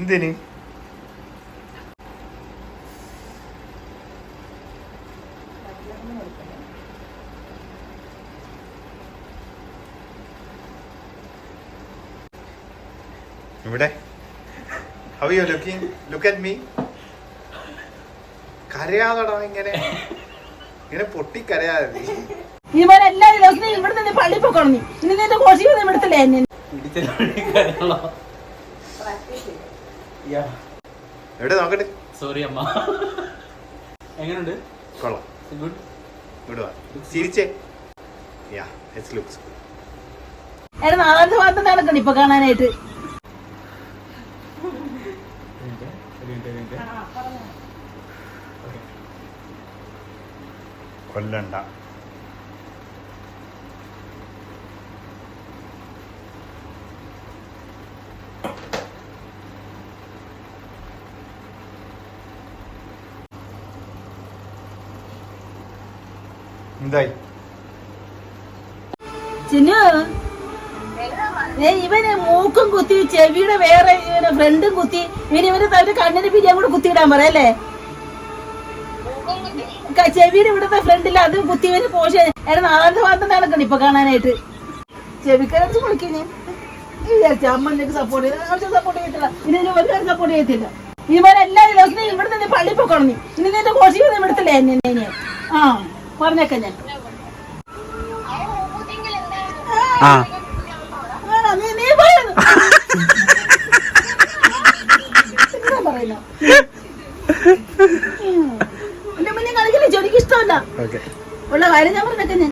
എന്തിന്? ഇവിടെ? How you looking look at me കരയാതടാ ഇങ്ങനെ. ഇങ്ങനെ പൊട്ടി കരയാതെ നീ. ഇവൻ എല്ലാ ദിവസവും ഇവിടെ നിന്ന് പള്ളി പോക്കണം നീ. ഇനി നിന്റെ കോശി ഒന്നും ഇവിടത്തില്ലേ എന്നെ എവിടെ നോക്കട്ടെ? സോറി അമ്മ. എങ്ങനെയുണ്ട് കൊള്ളാം. ഗുഡ് ഗുഡ് വാ. ചിരിച്ചേ. യാ ഇറ്റ്സ് ലുക്സ് എടാ നാലാമത്തെ ഭാഗത്ത് നടക്കണം ഇപ്പൊ കാണാനായിട്ട്. കൊല്ലണ്ട. എന്തായി? ചിന്നു? ഇവന് മൂക്കും കുത്തി ചെവിയുടെ വേറെ ഫ്രണ്ടും കുത്തി ഇവന് ഇവന് തന്റെ കണ്ണിന് പിരിയാൻ കൂടെ കുത്തിയിടാൻ പറയല്ലേ ചെവിയുടെ ഇവിടുത്തെ ഫ്രണ്ടിൽ അത് കുത്തി ഇവന് പോഷ എടാ നാലാമത്തെ ഭാഗത്ത് നടക്കണം ഇപ്പൊ കാണാനായിട്ട്? ചെവിക്കരച്ച് കുളിക്കുന്നു വിചാരിച്ച അമ്മ സപ്പോർട്ട് ചെയ്ത് സപ്പോർട്ട് ചെയ്യത്തില്ല. ഇനി ഒരു സപ്പോർട്ട് ചെയ്തില്ല ഇവൻ ഇവിടുത്തെ പള്ളി പൊക്കണം നീ ഇനി നിന്റെ ഒന്നും എന്നെ. ആ. പറഞ്ഞേക്കാം ഞാൻ. ആ. എന്റെ മുന്നേ കളിക്കില്ല എനിക്ക് ഇഷ്ടമല്ല? ഉള്ള കാര്യം ഞാൻ പറഞ്ഞേക്കാം ഞാൻ.